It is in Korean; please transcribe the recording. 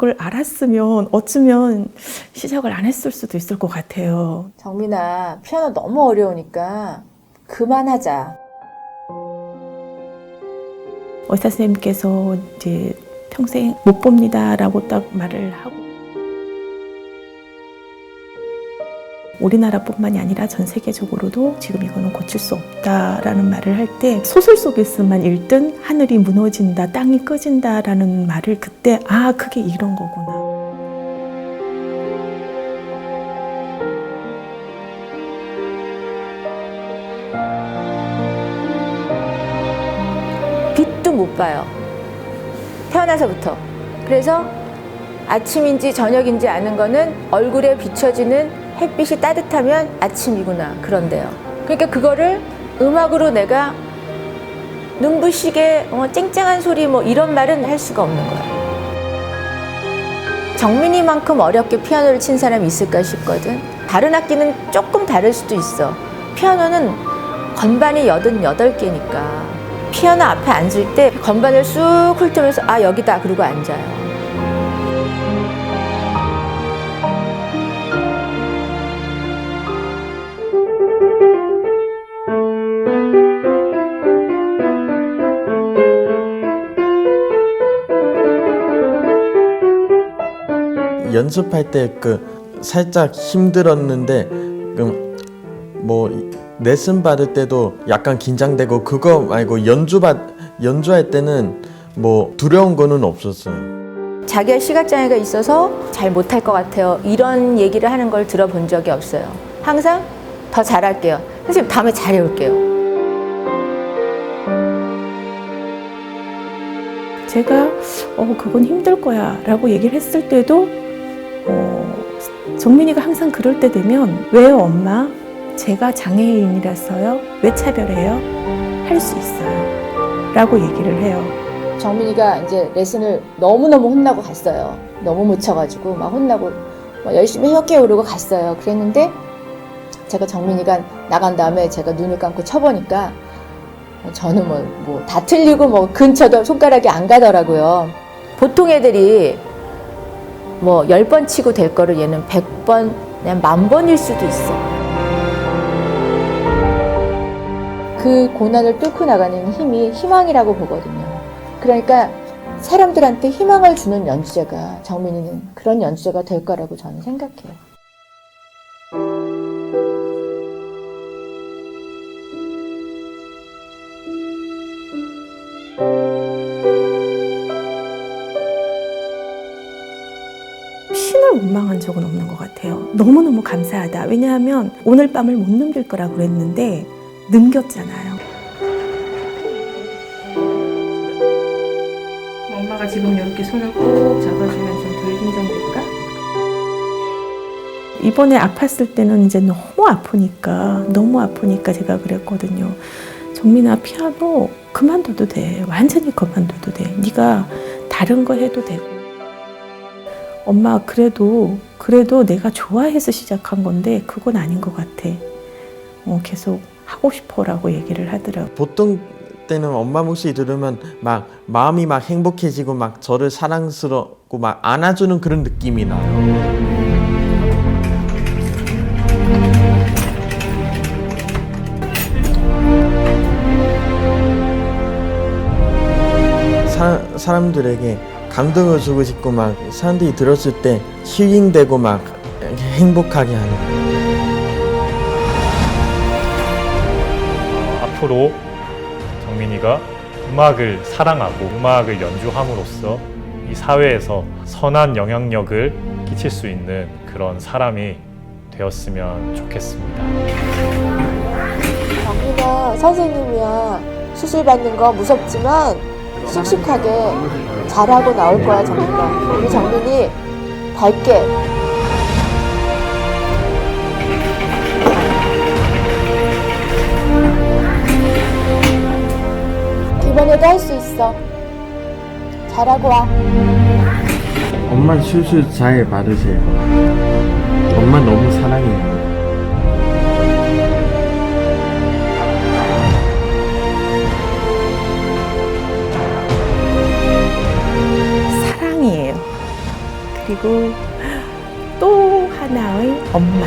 걸 알았으면 어쩌면 시작을 안 했을 수도 있을 것 같아요. 정민아, 피아노 너무 어려우니까 그만하자. 의사 선생님께서 이제 평생 못 봅니다라고 딱 말을 하고 우리나라뿐만이 아니라 전 세계적으로도 지금 이거는 고칠 수 없다라는 말을 할 때 소설 속에서만 읽던 하늘이 무너진다, 땅이 꺼진다라는 말을 그때 아 그게 이런 거구나. 빛도 못 봐요. 태어나서부터. 그래서 아침인지 저녁인지 아는 거는 얼굴에 비춰지는 햇빛이 따뜻하면 아침이구나. 그런데요. 그러니까 그거를 음악으로 내가 눈부시게 어, 쨍쨍한 소리 뭐 이런 말은 할 수가 없는 거예요. 정민이만큼 어렵게 피아노를 친 사람이 있을까 싶거든. 다른 악기는 조금 다를 수도 있어. 피아노는 건반이 88개니까. 피아노 앞에 앉을 때 건반을 쑥 훑으면서 아 여기다 그러고 앉아요. 연습할 때 그 살짝 힘들었는데 그뭐 레슨 받을 때도 약간 긴장되고 그거 말고 연주 받 연주할 때는 뭐 두려운 거는 없었어요. 자기가 시각장애가 있어서 잘 못할 것 같아요. 이런 얘기를 하는 걸 들어본 적이 없어요. 항상 더 잘할게요. 선생님 다음에 잘해올게요. 제가 어 그건 힘들 거야 라고 얘기를 했을 때도 어, 정민이가 항상 그럴 때 되면 왜요 엄마 제가 장애인이라서요 왜 차별해요 할 수 있어요 라고 얘기를 해요 정민이가 이제 레슨을 너무너무 혼나고 갔어요. 너무 못 쳐가지고 막 혼나고 막 열심히 해올게 오르고 갔어요. 그랬는데 제가 정민이가 나간 다음에 제가 눈을 감고 쳐보니까 저는 뭐, 뭐 다 틀리고 뭐 근처도 손가락이 안 가더라고요. 보통 애들이 뭐열번 치고 될 거를 얘는 백 번, 그냥 만 번일 수도 있어. 그 고난을 뚫고 나가는 힘이 희망이라고 보거든요. 그러니까 사람들한테 희망을 주는 연주자가 정민이는 그런 연주자가 될 거라고 저는 생각해요. 원망한 적은 없는 것 같아요 너무너무 감사하다 왜냐하면 오늘 밤을 못 넘길 거라고 그랬는데 넘겼잖아요 엄마가 지금 이렇게 손을 꼭 잡아주면 좀 덜 긴장될까? 이번에 아팠을 때는 이제 너무 아프니까 너무 아프니까 제가 그랬거든요. 정민아 피아노 그만둬도 돼. 완전히 그만둬도 돼. 네가 다른 거 해도 되고. 엄마 그래도 그래도 내가 좋아해서 시작한 건데 그건 아닌 것 같아. 어, 계속 하고 싶어라고 얘기를 하더라고. 보통 때는 엄마 목소리 들으면 막 마음이 막 행복해지고 막 저를 사랑스럽고 막 안아주는 그런 느낌이 나요. 사, 사람들에게 감동을 주고 싶고 막 사람들이 들었을 때 힐링되고 막 행복하게 하는 앞으로 정민이가 음악을 사랑하고 음악을 연주함으로써 이 사회에서 선한 영향력을 끼칠 수 있는 그런 사람이 되었으면 좋겠습니다. 정민아 선생님이야 수술 받는 거 무섭지만 씩씩하게 잘하고 나올 거야 정민아. 우리 정민이 밝게 이번에도 할 수 있어. 잘하고 와. 엄마 수술 잘 받으세요. 엄마 너무 그리고 또 하나의 엄마.